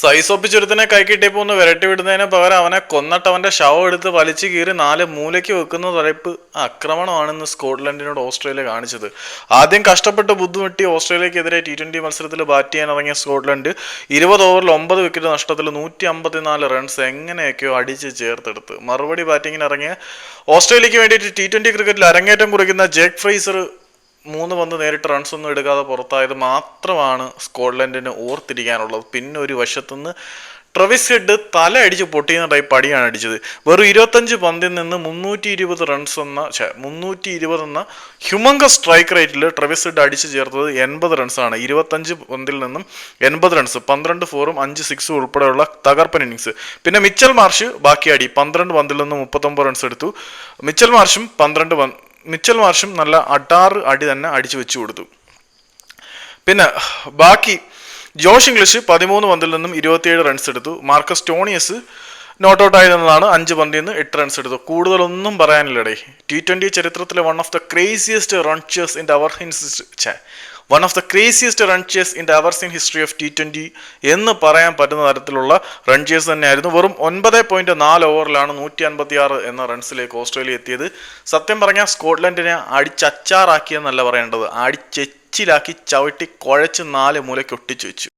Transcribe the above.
Size ഒപ്പിച്ചൊരുത്തനെ കൈ കിട്ടിയപ്പോ ഒന്ന് വിരട്ടി വിടുന്നതിന് പകരം അവനെ കൊന്നട്ടവന്റെ ശവം എടുത്ത് വലിച്ചു കീറി നാല് മൂലയ്ക്ക് വെക്കുന്ന തരപ്പ് ആക്രമണമാണെന്ന് സ്കോട്ട്ലൻഡിനോട് ഓസ്ട്രേലിയ കാണിച്ചത്. ആദ്യം കഷ്ടപ്പെട്ട് ബുദ്ധിമുട്ടി ഓസ്ട്രേലിയക്കെതിരെ ടി ട്വന്റി മത്സരത്തിൽ ബാറ്റ് ചെയ്യാൻ ഇറങ്ങിയ സ്കോട്ട്ലൻഡ് ഇരുപത് ഓവറിൽ ഒമ്പത് വിക്കറ്റ് നഷ്ടത്തിൽ നൂറ്റി അമ്പത്തിനാല് റൺസ് എങ്ങനെയൊക്കെയോ അടിച്ച് ചേർത്തെടുത്ത്. മറുപടി ബാറ്റിങ്ങിന് ഇറങ്ങിയ ഓസ്ട്രേലിയക്ക് വേണ്ടിയിട്ട് ടി ട്വന്റി ക്രിക്കറ്റിൽ അരങ്ങേറ്റം കുറിക്കുന്ന ജേക്ക് ഫ്രൈസർ മൂന്ന് പന്ത് നേരിട്ട് റൺസ് ഒന്നും എടുക്കാതെ പുറത്തായത് മാത്രമാണ് സ്കോട്ട്ലൻഡിന് ഓർത്തിരിക്കാനുള്ളത്. പിന്നെ ഒരു വശത്തുനിന്ന് ട്രവിസ് ഹെഡ് തല അടിച്ച് പൊട്ടിയുന്ന ടൈപ്പ് അടിയാണ് അടിച്ചത്. വെറും ഇരുപത്തഞ്ച് പന്തിൽ നിന്ന് മുന്നൂറ്റി ഇരുപത് റൺസ് എന്ന മുന്നൂറ്റി ഇരുപത് എന്ന ഹ്യൂമങ്ക സ്ട്രൈക്ക് റേറ്റിൽ ട്രവിസ് ഹെഡ് അടിച്ച് ചേർത്തത് എൺപത് റൺസാണ് ഇരുപത്തഞ്ച് പന്തിൽ നിന്നും എൺപത് റൺസ് പന്ത്രണ്ട് ഫോറും അഞ്ച് സിക്സും ഉൾപ്പെടെയുള്ള തകർപ്പൻ ഇന്നിങ്സ് പിന്നെ മിച്ചൽ മാർഷ് ബാക്കി അടി പന്ത്രണ്ട് പന്തിൽ നിന്ന് മുപ്പത്തൊമ്പത് റൺസ് എടുത്തു. മിച്ചൽ മാർഷും പന്ത്രണ്ട് പന്ത് മിച്ചൽ മാർഷും നല്ല അടാറ് അടി തന്നെ അടിച്ചു വെച്ചു കൊടുത്തു. പിന്നെ ബാക്കി ജോഷ് ഇംഗ്ലീഷ് പതിമൂന്ന് പന്തിൽ നിന്നും ഇരുപത്തിയേഴ് റൺസ് എടുത്തു. മാർക്കസ് ടോണിയസ് നോട്ട് ഔട്ട് ആയിരുന്നതാണ് അഞ്ച് പന്തിൽ നിന്ന് എട്ട് റൺസ് എടുത്തു കൂടുതലൊന്നും പറയാനില്ലടേ. ടി ട്വന്റി ചരിത്രത്തിലെ one of the craziest run chases in our one of the craziest run chases in our in history of T twenty എന്ന് പറയാൻ പറ്റുന്ന തരത്തിലുള്ള റൺചേഴ്സ് തന്നെയായിരുന്നു. വെറും ഒൻപത് പോയിന്റ് നാല് ഓവറിലാണ് നൂറ്റി അൻപത്തി ആറ് എന്ന റൺസിലേക്ക് ഓസ്ട്രേലിയ എത്തിയത്. സത്യം പറഞ്ഞാൽ സ്കോട്ട്ലൻഡിനെ അടിച്ചച്ചാറാക്കിയെന്നല്ല പറയേണ്ടത്. അടിച്ചെച്ചിലാക്കി ചവിട്ടി കുഴച്ച് നാല് മൂലയ്ക്ക് ഒട്ടിച്ചു വെച്ചു